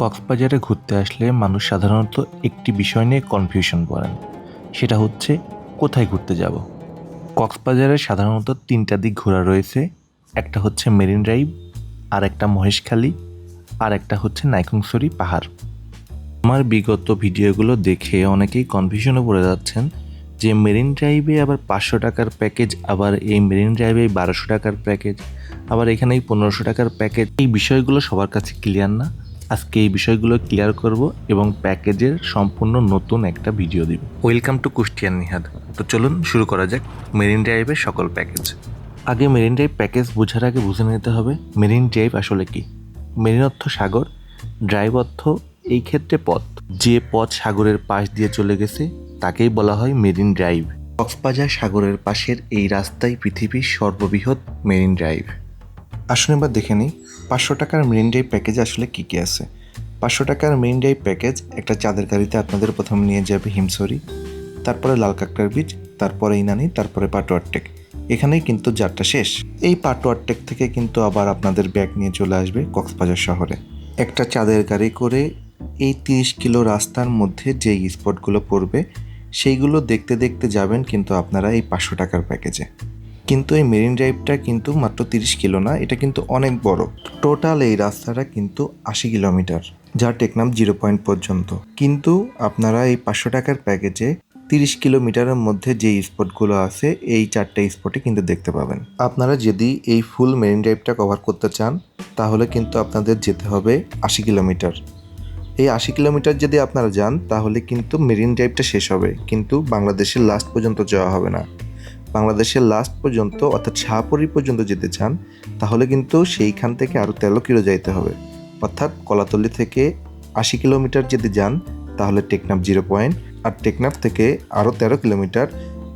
কক্সবাজারে ঘুরতে আসলে মানুষ সাধারণত একটি বিষয় নিয়ে কনফিউশন করেন। সেটা হচ্ছে, কোথায় ঘুরতে যাব? কক্সবাজারে সাধারণত তিনটা দিক ঘোরা রয়েছে। একটা হচ্ছে মেরিন ড্রাইভ আর একটা মহেশখালী আর একটা হচ্ছে নাইকুংসরি পাহাড়। আমার বিগত ভিডিওগুলো দেখে অনেকেই কনফিউশনে পড়ে যাচ্ছেন যে মেরিন ড্রাইভে আবার পাঁচশো টাকার প্যাকেজ আবার এই মেরিন ড্রাইভে বারোশো টাকার প্যাকেজ আবার এখানে এই পনেরোশো টাকার প্যাকেজ এই বিষয়গুলো সবার কাছে ক্লিয়ার না। আজকে এই বিষয়গুলো ক্লিয়ার করব এবং প্যাকেজের সম্পূর্ণ নতুন একটা ভিডিও দিব। ওয়েলকাম টু কুষ্টিয়ান নিহাদ তো চলুন শুরু করা যাক মেরিন ড্রাইভের সকল প্যাকেজ আগে মেরিন ড্রাইভ প্যাকেজ বোঝার আগে বুঝে নিতে হবে মেরিন ড্রাইভ আসলে কি? মেরিন অর্থ সাগর ড্রাইভ অর্থ এই ক্ষেত্রে পথ। যে পথ সাগরের পাশ দিয়ে চলে গেছে তাকেই বলা হয় মেরিন ড্রাইভ কক্সবাজার সাগরের পাশের এই রাস্তাই পৃথিবীর সর্ববৃহৎ মেরিন ড্রাইভ আসুন এবার দেখে নিই পাঁচশো টাকার মেরিন ড্রাইভ প্যাকেজে আসলে কী কী আছে? পাঁচশো টাকার মেরিন ড্রাইভ প্যাকেজ একটা চাঁদের গাড়িতে আপনাদের প্রথম নিয়ে যাবে হিমসরি তারপরে লাল কাঁকড়ার বীজ, তারপরে ইনানি, তারপরে পাটোয়ার টেক এখানেই কিন্তু যাত্রা শেষ। এই পাটোয়ার টেক থেকে কিন্তু আবার আপনাদের ব্যাগ নিয়ে চলে আসবে কক্সবাজার শহরে। একটা চাঁদের গাড়ি করে এই তিরিশ কিলো রাস্তার মধ্যে যেই স্পটগুলো পড়বে, সেইগুলো দেখতে দেখতে যাবেন কিন্তু আপনারা এই পাঁচশো টাকার প্যাকেজে কিন্তু এই মেরিন ড্রাইভটা কিন্তু মাত্র তিরিশ কিলো না, এটা কিন্তু অনেক বড়। টোটাল এই রাস্তাটা কিন্তু আশি কিলোমিটার যা টেকনাম জিরো পয়েন্ট পর্যন্ত। কিন্তু আপনারা এই পাঁচশো টাকার প্যাকেজে তিরিশ কিলোমিটারের মধ্যে যে স্পটগুলো আছে, এই চারটে স্পটে কিন্তু দেখতে পাবেন। আপনারা যদি এই ফুল মেরিন ড্রাইভটা কভার করতে চান, তাহলে কিন্তু আপনাদের যেতে হবে আশি কিলোমিটার। এই আশি কিলোমিটার যদি আপনারা যান, তাহলে কিন্তু মেরিন ড্রাইভটা শেষ হবে, কিন্তু বাংলাদেশের লাস্ট পর্যন্ত যাওয়া হবে না। বাংলাদেশের লাস্ট পর্যন্ত, অর্থাৎ শাহপুরি পর্যন্ত যেতে চান, তাহলে কিন্তু সেইখান থেকে আরও তেরো কিলো যাইতে হবে। অর্থাৎ কলাতলি থেকে আশি কিলোমিটার যদি যান, তাহলে টেকনাফ জিরো পয়েন্ট আর টেকনাফ থেকে আরও তেরো কিলোমিটার,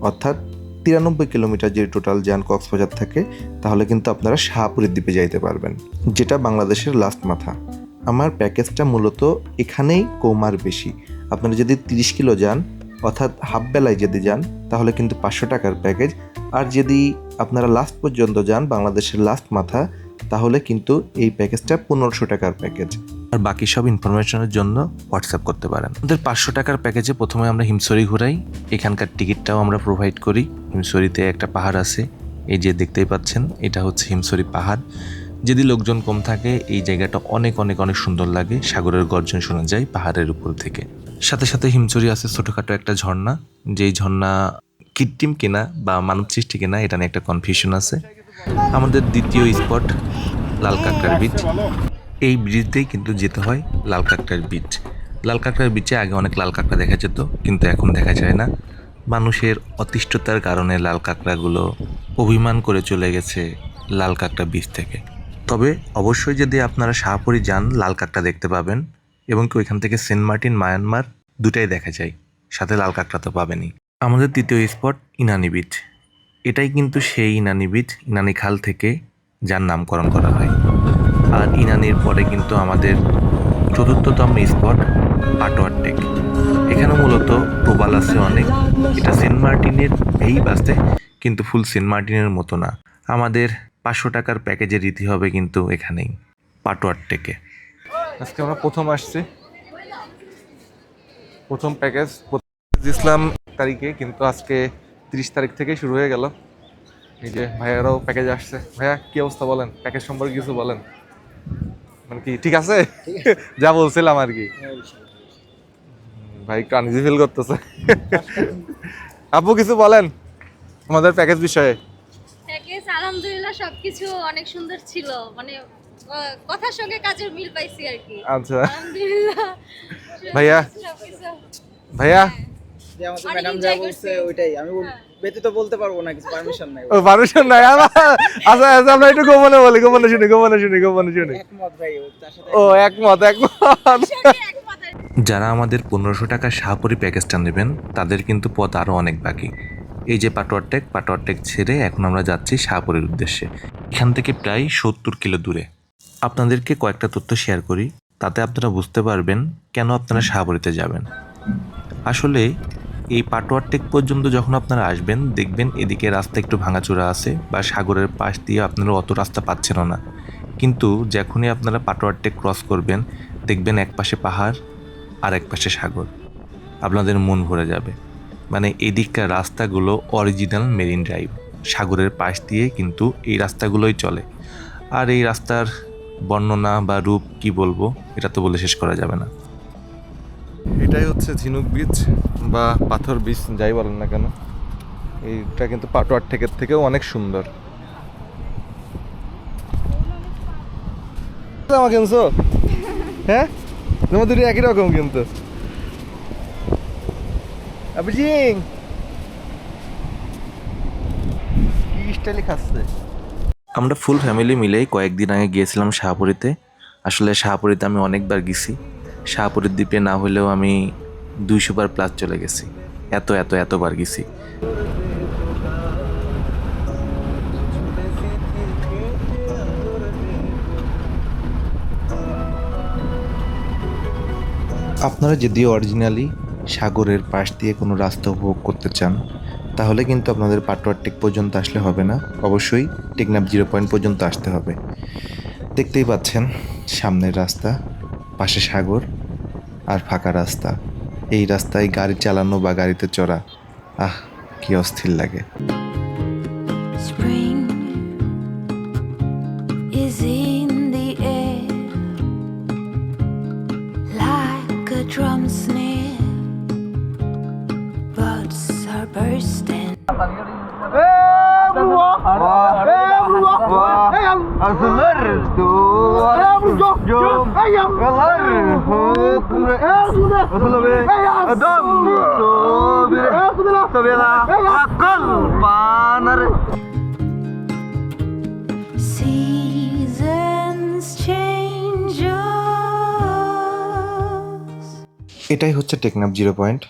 অর্থাৎ তিরানব্বই কিলোমিটার যদি টোটাল যান কক্সবাজার থেকে, তাহলে কিন্তু আপনারা শাহপুরের দ্বীপে যাইতে পারবেন, যেটা বাংলাদেশের লাস্ট মাথা। আমার প্যাকেজটা মূলত এখানেই কমার বেশি। আপনারা যদি তিরিশ কিলো যান অর্থাৎ হাফ বেলায় যদি যান, তাহলে কিন্তু পাঁচশো টাকার প্যাকেজ আর যদি আপনারা লাস্ট পর্যন্ত যান, বাংলাদেশের লাস্ট মাথা, তাহলে কিন্তু এই প্যাকেজটা পনেরোশো টাকার প্যাকেজ আর বাকি সব ইনফরমেশনের জন্য হোয়াটসঅ্যাপ করতে পারেন। আমাদের পাঁচশো টাকার প্যাকেজে প্রথমে আমরা হিমসরি ঘুরাই। এখানকার টিকিটটাও আমরা প্রোভাইড করি। হিমসরিতে একটা পাহাড় আছে। এই যে দেখতেই পাচ্ছেন, এটা হচ্ছে হিমসরি পাহাড়। যদি লোকজন কম থাকে, এই জায়গাটা অনেক অনেক অনেক সুন্দর লাগে। সাগরের গর্জন শোনা যায় পাহাড়ের উপর থেকে। সাথে সাথে হিমচুরি আছে ছোটোখাটো একটা ঝর্ণা। যেই ঝর্ণা কৃত্রিম কিনা বা মানব সৃষ্টি কিনা, এটা নিয়ে একটা কনফিউশন আছে। আমাদের দ্বিতীয় স্পট লাল কাঁকড়ার বীচ এই ব্রিজ দিয়েই কিন্তু যেতে হয় লাল কাঁকড়ার বীচ লাল কাঁকড়ার বিচে আগে অনেক লাল কাঁকড়া দেখা যেত, কিন্তু এখন দেখা যায় না। মানুষের অতিষ্ঠতার কারণে লাল কাঁকড়াগুলো অভিমান করে চলে গেছে লাল কাঁকড়া বীচ থেকে। তবে অবশ্যই যদি আপনারা শাহপুরি যান লাল কাঁকড়া দেখতে পাবেন। এবং কি ওইখান থেকে সেন্ট মার্টিন, মায়ানমার দুটাই দেখা যায়। সাথে লাল কাঁকড়া তো পাবেনই। আমাদের তৃতীয় স্পট ইনানি বিচ। এটাই কিন্তু সেই ইনানি বিচ, ইনানি খাল থেকে যার নামকরণ করা হয়। আর ইনানির পরে কিন্তু আমাদের চতুর্থতম স্পট পাটোয়ার টেক। এখানে মূলত প্রবাল আছে অনেক। এটা সেন্ট মার্টিনের এই বাসে কিন্তু ফুল সেন্ট মার্টিনের মতো না। আমাদের পাঁচশো টাকার প্যাকেজের রীতি হবে কিন্তু এখানেই পাটোয়ার টেকে। আজকে আমরা প্রথম আসছি। প্রথম প্যাকেজ ইসলাম তারিখে, কিন্তু আজকে তিরিশ তারিখ থেকে শুরু হয়ে গেল। এই যে ভাইয়ারাও প্যাকেজ আসছে। ভাইয়া, কি অবস্থা বলেন? প্যাকেজ সম্পর্কে কিছু বলেন। মানে কি ঠিক আছে? যা বলছিলাম আর কি। ভাই একটু ফিল করতেছে। আপু কিছু বলেন আমাদের প্যাকেজ বিষয়ে? প্যাকেজ আলহামদুলিল্লাহ, সবকিছু অনেক সুন্দর ছিল। মানে কথার সঙ্গে কাজের মিল পাইছি আর কি। আচ্ছা। আলহামদুলিল্লাহ। ভাইয়া? ভাইয়া? যে আমাদের অনেক ম্যাডাম যা বলছে ওইটাই। আমি ব্যতীত বলতে পারব না কিছু পারমিশন নাই। ও পারমিশন নাই। আচ্ছা আচ্ছা আমরা একটু গোপনে বলি গোপনে শুনি গোপনে শুনি গোপনে শুনি। একমত ভাই ও তার সাথে ও একমত। একমত সঙ্গে এক মাথায় যারা আমাদের পনেরোশো টাকা শাহপুরি প্যাকেজটা নেবেন তাদের কিন্তু পথ আরও অনেক বাকি। এই যে পাটোয়ার টেক পাটোয়ার টেক ছেড়ে এখন আমরা যাচ্ছি শাহপুরের উদ্দেশ্যে। এখান থেকে প্রায় সত্তর কিলো দূরে। আপনাদেরকে কয়েকটা তথ্য শেয়ার করি, তাতে আপনারা বুঝতে পারবেন কেন আপনারা শাহপুরিতে যাবেন। আসলে এই পাটোয়ার টেক পর্যন্ত যখন আপনারা আসবেন, দেখবেন এদিকে রাস্তা একটু ভাঙাচোরা আছে বা সাগরের পাশ দিয়ে আপনারা অত রাস্তা পাচ্ছেন না। কিন্তু যখনই আপনারা পাটোয়ার টেক ক্রস করবেন, দেখবেন এক পাশে পাহাড়, আর এক পাশে সাগর। আপনাদের মন ভরে যাবে। মানে এদিককার রাস্তাগুলো অরিজিনাল মেরিন ড্রাইভ সাগরের পাশ দিয়ে কিন্তু এই রাস্তাগুলোই চলে। আর এই রাস্তার বর্ণনা বা রূপ কি বলব, এটা তো বলে শেষ করা যাবে না। এটাই হচ্ছে ঝিনুক বীজ বা পাথর বীজ, যাই বলেন না কেন। এইটা কিন্তু পাটোয়ার ঠেকের থেকেও অনেক সুন্দর। আমাকে হ্যাঁ? তোমার দুটো একই রকম কিন্তু। কি স্টাইলে খাচ্ছে? আমরা ফুল ফ্যামিলি মিলেই কয়েকদিন আগে গিয়েছিলাম শাহপুরীতে। আসলে শাহপুরীতে আমি অনেকবার গেছি। শাহপুরীর দ্বীপে না হলেও আমি দুইশো বার প্লাস চলে গেছি। এত এত এতবার গেছি। আপনারা যদি অরিজিনালি সাগরের পাশ দিয়ে কোনো রাস্তা উপভোগ করতে চান তাহলে কিন্তু আপনাদের পাটোয়ার টেক পর্যন্ত আসলে হবে না। অবশ্যই টেকনাপ জিরো পয়েন্ট পর্যন্ত আসতে হবে। দেখতেই পাচ্ছেন, সামনের রাস্তা, পাশে সাগর আর ফাঁকা রাস্তা। এই রাস্তায় গাড়ি চালানো বা গাড়িতে চড়া, আহ, কি অস্থির লাগে। এটাই হচ্ছে টেকনাফ জিরো পয়েন্ট।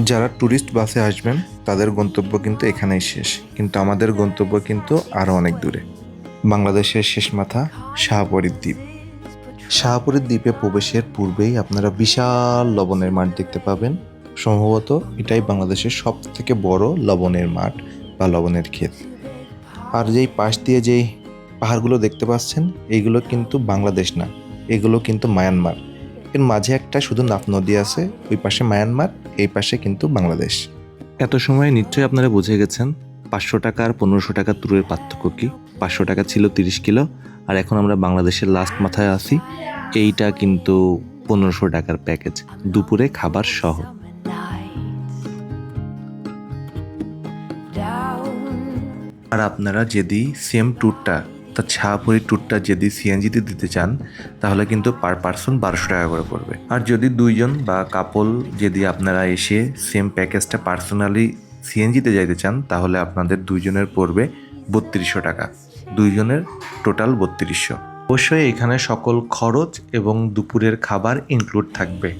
যারা ট্যুরিস্ট বাসে আসবেন, তাদের গন্তব্য কিন্তু এখানেই শেষ। কিন্তু আমাদের গন্তব্য কিন্তু আরও অনেক দূরে। বাংলাদেশের শেষ মাথা শাহপরীর দ্বীপ। শাহপুরের দ্বীপে প্রবেশের পূর্বেই আপনারা বিশাল লবণের মাঠ দেখতে পাবেন। সম্ভবত এটাই বাংলাদেশের সব থেকে বড় লবণের মাঠ বা লবণের ক্ষেত। আর যেই পাশ দিয়ে যেই পাহাড়গুলো দেখতে পাচ্ছেন এইগুলো কিন্তু বাংলাদেশ না, এগুলো কিন্তু মায়ানমার। এর মাঝে একটা শুধু নাপ নদী আছে, ওই পাশে মায়ানমার, এই পাশে কিন্তু বাংলাদেশ। এত সময় নিশ্চয়ই আপনারা বুঝে গেছেন, পাঁচশো টাকা আর পনেরোশো টাকা দূরের পার্থক্য কি? পাঁচশো টাকা ছিল তিরিশ কিলো আর এখন আমরা বাংলাদেশের লাস্ট মাথায় আসি এইটা কিন্তু পনেরোশো টাকার প্যাকেজ দুপুরে খাবার সহ। আর আপনারা যদি সেম ট্যুরটা অর্থাৎ শাহপুরি ট্যুরটা যদি সিএনজিতে দিতে চান, তাহলে কিন্তু পার পার্সন বারোশো টাকা করে পড়বে। আর যদি দুইজন বা কাপল যদি আপনারা এসে সেম প্যাকেজটা পার্সোনালি সিএনজিতে যাইতে চান, তাহলে আপনাদের দুইজনের পড়বে বত্রিশশো টাকা। দুইজনের টোটাল বত্রিশশো। অবশ্যই এখানে সকল খরচ এবং দুপুরের খাবার ইনক্লুড থাকবে।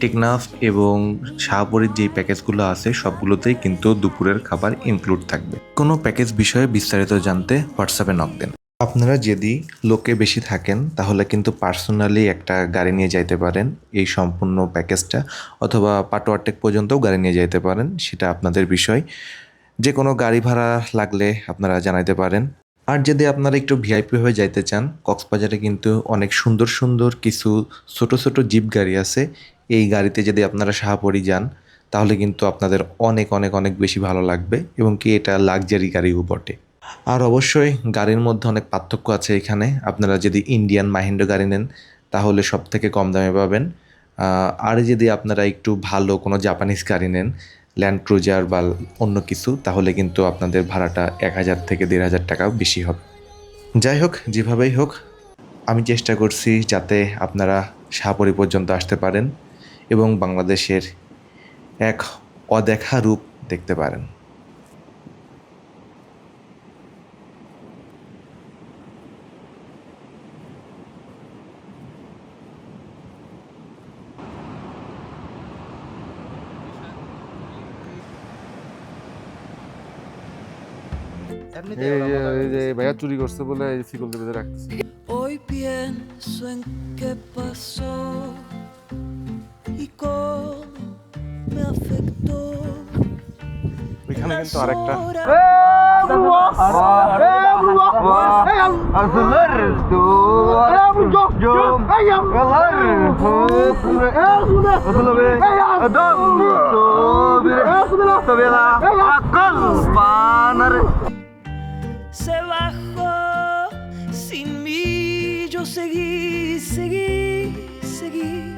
টেকনাফ এবং শাহপুরের যেই প্যাকেজগুলো আছে, সবগুলোতেই কিন্তু দুপুরের খাবার ইনক্লুড থাকবে। কোনো প্যাকেজ বিষয়ে বিস্তারিত জানতে হোয়াটসঅ্যাপে নক দেন। আপনারা যদি লোকে বেশি থাকেন, তাহলে কিন্তু পার্সোনালি একটা গাড়ি নিয়ে যাইতে পারেন। এই সম্পূর্ণ প্যাকেজটা অথবা পাটোয়ারটেক পর্যন্তও গাড়ি নিয়ে যাইতে পারেন। সেটা আপনাদের বিষয়। যে কোনো গাড়ি ভাড়া লাগলে আপনারা জানাইতে পারেন। আর যদি আপনারা একটু ভিআইপি হয়ে যাইতে চান, কক্সবাজারে কিন্তু অনেক সুন্দর সুন্দর কিছু ছোট ছোট জিপ গাড়ি আছে। এই গাড়িতে যদি আপনারা শাহপরি যান, তাহলে কিন্তু আপনাদের অনেক অনেক অনেক বেশি ভালো লাগবে এবং কি এটা লাক্সারি গাড়িও বটে। আর অবশ্যই গাড়ির মধ্যে অনেক পার্থক্য আছে এখানে। আপনারা যদি ইন্ডিয়ান মাহিন্দ্র গাড়ি নেন, তাহলে সব থেকে কম দামে পাবেন। আর যদি আপনারা একটু ভালো কোনো জাপানিজ গাড়ি নেন ল্যান্ড ক্রুজার বা অন্য কিছু, তাহলে কিন্তু আপনাদের ভাড়াটা এক হাজার থেকে দেড় হাজার টাকাও বেশি হবে। যাই হোক, যেভাবেই হোক, আমি চেষ্টা করছি যাতে আপনারা শাহপরি পর্যন্ত আসতে পারেন এবং বাংলাদেশের এক অদেখা রূপ দেখতে পারেন। ভাইয়া চুরি করছে বলে এই সিকল দিয়ে বেঁধে রাখছে Hoy pienso en qué pasó y cómo me afectó. ওইখানে কিন্তু আরেকটা Horas Se bajó sin mí, yo seguí, seguí, seguí.